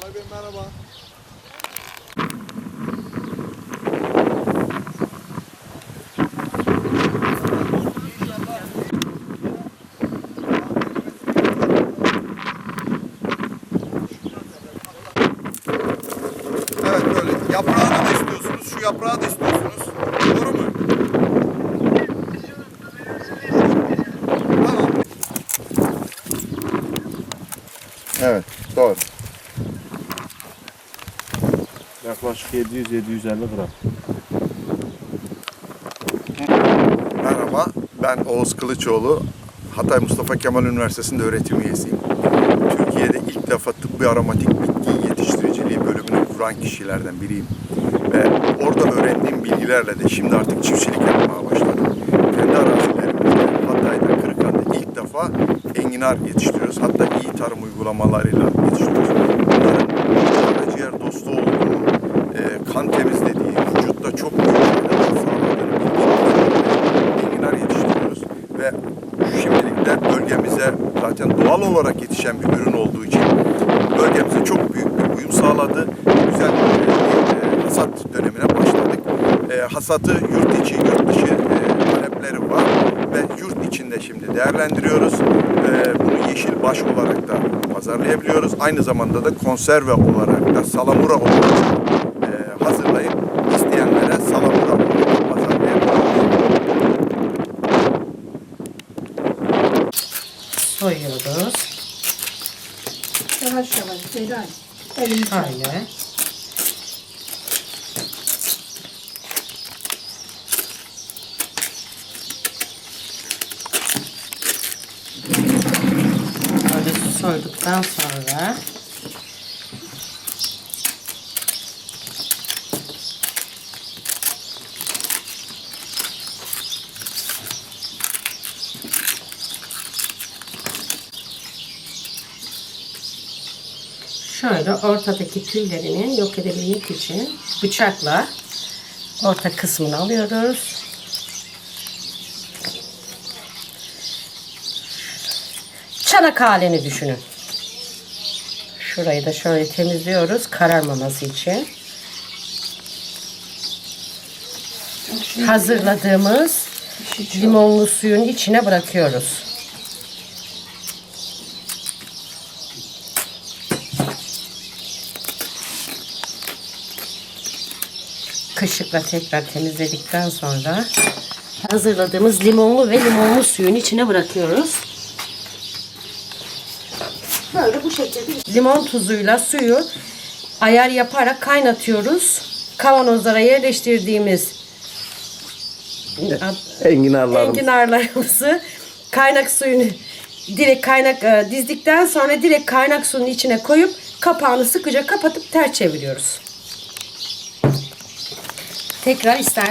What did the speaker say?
Kalay Bey merhaba. Evet böyle. Yaprağını da istiyorsunuz, şu yaprağı da istiyorsunuz. Doğru mu? Tamam. Evet, doğru. Yaklaşık 700-750 gram. Merhaba, ben Oğuz Kılıçoğlu. Hatay Mustafa Kemal Üniversitesi'nde öğretim üyesiyim. Türkiye'de ilk defa tıbbi aromatik bitki yetiştiriciliği bölümünü kuran kişilerden biriyim. Ve orada öğrendiğim bilgilerle de şimdi artık çiftçilik yapmaya başladım. Kendi arazilerimizde, Hatay'da, Kırıkhan'da ilk defa enginar yetiştiriyoruz. Hatta iyi tarım uygulamalarıyla yetiştiriyoruz. Bunların karaciğer dostu olduğu, e, kan temizlediği, vücutta çok büyük faydalar sağladığını bildiğimiz enginar yetiştiriyoruz. Ve şimdilik de bölgemize zaten doğal olarak yetişen bir ürün olduğu için bölgemize çok büyük bir uyum sağladı. Güzel bir e, hasat dönemine başladık. E, hasatı yurt içi, yurt dışı e, talepleri var ve yurt içinde şimdi değerlendiriyoruz. E, bunu yeşil baş olarak da pazarlayabiliyoruz. Aynı zamanda da konserve olarak da salamura olarak e, hazırlayıp isteyenlere salamura olarak pazarlayabiliyoruz. Soyuyoruz. Yavaş yavaş Zeydan. Elini. Böyle. Böyle soyduktan sonra şöyle ortadaki tüylerini yok edebilmek için bıçakla orta kısmını alıyoruz. Çanak halini düşünün. Şurayı da şöyle temizliyoruz kararmaması için. Hazırladığımız limonlu suyun içine bırakıyoruz. Kaşıkla tekrar temizledikten sonra hazırladığımız limonlu ve limonlu suyun içine bırakıyoruz. Böyle bu şekilde limon tuzuyla suyu ayar yaparak kaynatıyoruz. Kavanozlara yerleştirdiğimiz Enginarlarımız. enginarlarımızı kaynak suyunu direkt kaynak e, dizdikten sonra direkt kaynak suyun içine koyup kapağını sıkıca kapatıp ters çeviriyoruz. Tekrar ister